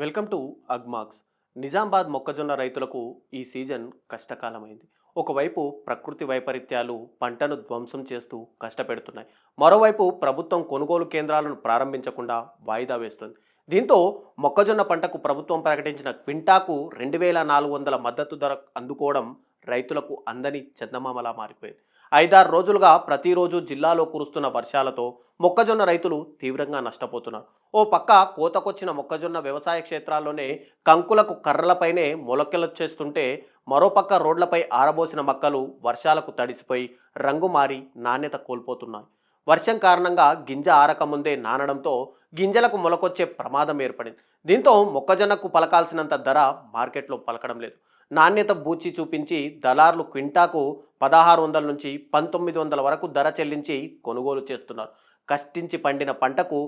Welcome to Agmax Nizamabad మొక్కజొన్న రైతులకు ఈ సీజన్ కష్టకాలమైంది. ఒకవైపు ప్రకృతి వైపరీత్యాలు పంటను ధ్వంసం చేస్తూ కష్టపెడుతున్నాయి. మరోవైపు ప్రభుత్వం కొనుగోలు కేంద్రాలను ప్రారంభించకుండా వాయిదా వేస్తుంది. దీంతో మొక్కజొన్న పంటకు ప్రభుత్వం ప్రకటించిన క్వింటాకు రెండు వేల నాలుగు వందల మద్దతు ధర అందుకోవడం రైతులకు అందని చందమామలా మారిపోయింది. ఐదారు రోజులుగా ప్రతిరోజు జిల్లాలో కురుస్తున్న వర్షాలతో మొక్కజొన్న రైతులు తీవ్రంగా నష్టపోతున్నారు. ఓ పక్క కోతకొచ్చిన మొక్కజొన్న వ్యవసాయ క్షేత్రాల్లోనే కంకులకు కర్రలపైనే మొలకెలొచ్చేస్తుంటే మరోపక్క రోడ్లపై ఆరబోసిన మక్కలు వర్షాలకు తడిసిపోయి రంగు మారి నాణ్యత కోల్పోతున్నాయి. వర్షం కారణంగా గింజ ఆరకముందే నానడంతో గింజలకు మొలకొచ్చే ప్రమాదం ఏర్పడింది. దీంతో మొక్కజొన్నకు పలకాల్సినంత ధర మార్కెట్లో పలకడం లేదు. నాణ్యత బూచి చూపించి దళారులు క్వింటాకు పదహారు వందల నుంచి పంతొమ్మిది వందల వరకు ధర చెల్లించి కొనుగోలు చేస్తున్నారు. కష్టించి పండిన పంటకు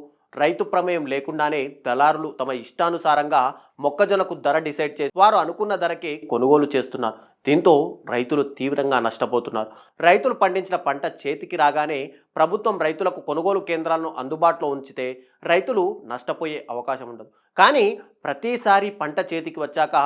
రైతు ప్రమేయం లేకుండానే దళారులు తమ ఇష్టానుసారంగా మొక్కజొన్నకు ధర డిసైడ్ చేసి వారు అనుకున్న ధరకే కొనుగోలు చేస్తున్నారు. దీంతో రైతులు తీవ్రంగా నష్టపోతున్నారు. రైతులు పండించిన పంట చేతికి రాగానే ప్రభుత్వం రైతులకు కొనుగోలు కేంద్రాలను అందుబాటులో ఉంచితే రైతులు నష్టపోయే అవకాశం ఉండదు. కానీ ప్రతిసారి పంట చేతికి వచ్చాక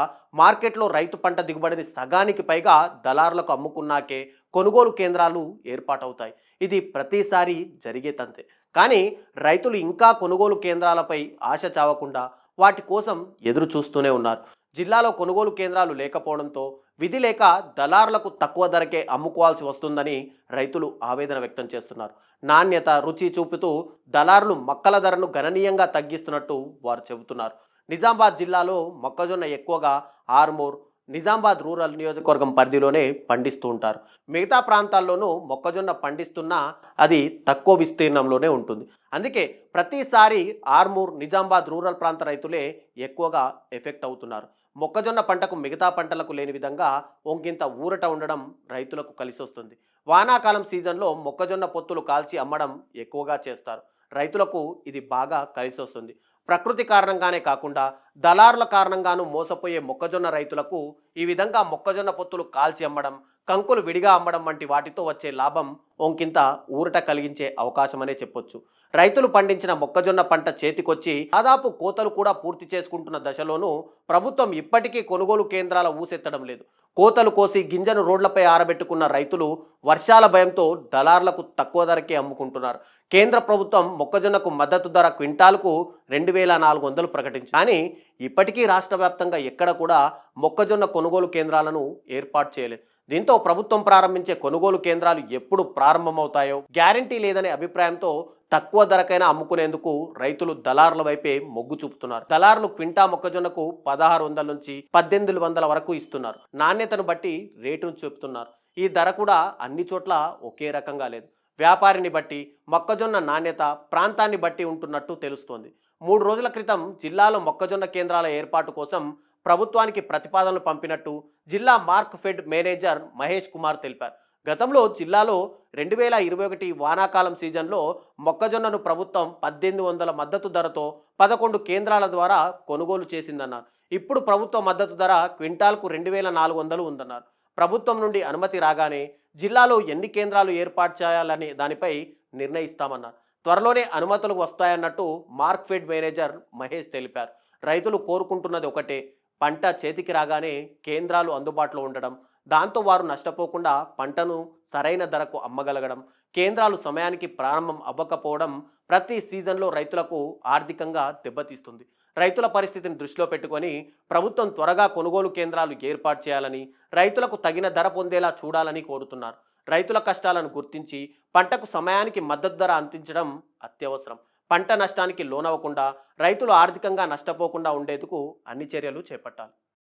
మార్కెట్లో రైతు పంట దిగుబడిని సగానికి పైగా దళారులకు అమ్ముకున్నాకే కొనుగోలు కేంద్రాలు ఏర్పాటవుతాయి. ఇది ప్రతిసారి జరిగే తంతే. కానీ రైతులు ఇంకా కొనుగోలు కేంద్రాలపై ఆశ చావకుండా వాటి కోసం ఎదురు చూస్తూనే ఉన్నారు. జిల్లాలో కొనుగోలు కేంద్రాలు లేకపోవడంతో విధి లేక దళారులకు తక్కువ ధరకే అమ్ముకోవాల్సి వస్తుందని రైతులు ఆవేదన వ్యక్తం చేస్తున్నారు. నాణ్యత రుచి చూపుతూ దళారులు మొక్కల ధరను గణనీయంగా తగ్గిస్తున్నట్టు వారు చెబుతున్నారు. నిజామాబాద్ జిల్లాలో మొక్కజొన్న ఎక్కువగా ఆర్మూర్ నిజామాబాద్ రూరల్ నియోజకవర్గం పరిధిలోనే పండిస్తూ ఉంటారు. మిగతా ప్రాంతాల్లోనూ మొక్కజొన్న పండిస్తున్నా అది తక్కువ విస్తీర్ణంలోనే ఉంటుంది. అందుకే ప్రతిసారి ఆర్మూర్ నిజామాబాద్ రూరల్ ప్రాంత రైతులే ఎక్కువగా ఎఫెక్ట్ అవుతున్నారు. మొక్కజొన్న పంటకు మిగతా పంటలకు లేని విధంగా ఒంకింత ఊరట ఉండడం రైతులకు కలిసి వస్తుంది వానాకాలం సీజన్లో మొక్కజొన్న పొత్తులు కాల్చి అమ్మడం ఎక్కువగా చేస్తారు. రైతులకు ఇది బాగా కలిసి వస్తుంది ప్రకృతి కారణంగానే కాకుండా దళారుల కారణంగాను మోసపోయే మొక్కజొన్న రైతులకు ఈ విధంగా మొక్కజొన్న పొత్తులు కాల్చి అమ్మడం కంకులు విడిగా అమ్మడం వంటి వాటితో వచ్చే లాభం ఒంకింత ఊరట కలిగించే అవకాశమనే చెప్పొచ్చు. రైతులు పండించిన మొక్కజొన్న పంట చేతికొచ్చి దాదాపు కోతలు కూడా పూర్తి చేసుకుంటున్న దశలోనూ ప్రభుత్వం ఇప్పటికీ కొనుగోలు కేంద్రాల ఊసెత్తడం లేదు. కోతలు కోసి గింజను రోడ్లపై ఆరబెట్టుకున్న రైతులు వర్షాల భయంతో దళార్లకు తక్కువ ధరకే అమ్ముకుంటున్నారు. కేంద్ర ప్రభుత్వం మొక్కజొన్నకు మద్దతు ధర క్వింటాల్కు రెండు వేల నాలుగు వందలు ప్రకటించింది. కానీ ఇప్పటికీ రాష్ట్ర వ్యాప్తంగా ఎక్కడ కూడా మొక్కజొన్న కొనుగోలు కేంద్రాలను ఏర్పాటు చేయలేదు. దీంతో ప్రభుత్వం ప్రారంభించే కొనుగోలు కేంద్రాలు ఎప్పుడు ప్రారంభమవుతాయో గ్యారంటీ లేదనే అభిప్రాయంతో తక్కువ ధరకైనా అమ్ముకునేందుకు రైతులు దళారుల వైపే మొగ్గు చూపుతున్నారు. దళారులు క్వింటా మొక్కజొన్నకు పదహారు వందల నుంచి పద్దెనిమిది వందల వరకు ఇస్తున్నారు. నాణ్యతను బట్టి రేటును చూపుతున్నారు. ఈ ధర కూడా అన్ని చోట్ల ఒకే రకంగా లేదు. వ్యాపారిని బట్టి మొక్కజొన్న నాణ్యత ప్రాంతాన్ని బట్టి ఉంటున్నట్టు తెలుస్తోంది. మూడు రోజుల క్రితం జిల్లాలో మొక్కజొన్న కేంద్రాల ఏర్పాటు కోసం ప్రభుత్వానికి ప్రతిపాదనలు పంపినట్టు జిల్లా Markfed manager Mahesh Kumar తెలిపారు. గతంలో జిల్లాలో రెండు వేల ఇరవై ఒకటి వానాకాలం సీజన్లో మొక్కజొన్నను ప్రభుత్వం పద్దెనిమిది వందల మద్దతు ధరతో పదకొండు కేంద్రాల ద్వారా కొనుగోలు చేసిందన్నారు. ఇప్పుడు ప్రభుత్వ మద్దతు ధర క్వింటాల్కు రెండు వేల నాలుగు వందలు ఉందన్నారు. ప్రభుత్వం నుండి అనుమతి రాగానే జిల్లాలో ఎన్ని కేంద్రాలు ఏర్పాటు చేయాలనే దానిపై నిర్ణయిస్తామన్నారు. త్వరలోనే అనుమతులు వస్తాయన్నట్టు మార్క్ఫెడ్ మేనేజర్ మహేష్ తెలిపారు. రైతులు కోరుకుంటున్నది ఒకటే పంట చేతికి రాగానే కేంద్రాలు అందుబాటులో ఉండడం. దాంతో వారు నష్టపోకుండా పంటను సరైన ధరకు అమ్మగలగడం కేంద్రాలు సమయానికి ప్రారంభం అవ్వకపోవడం ప్రతి సీజన్లో రైతులకు ఆర్థికంగా దెబ్బతీస్తుంది. రైతుల పరిస్థితిని దృష్టిలో పెట్టుకొని ప్రభుత్వం త్వరగా కొనుగోలు కేంద్రాలు ఏర్పాటు చేయాలని రైతులకు తగిన ధర పొందేలా చూడాలని కోరుతున్నారు. రైతుల కష్టాలను గుర్తించి పంటకు సమయానికి మద్దతు ధర అందించడం అత్యవసరం. పంట నష్టానికి లోనవ్వకుండా రైతులు ఆర్థికంగా నష్టపోకుండా ఉండేందుకు అన్ని చర్యలు చేపట్టాలి.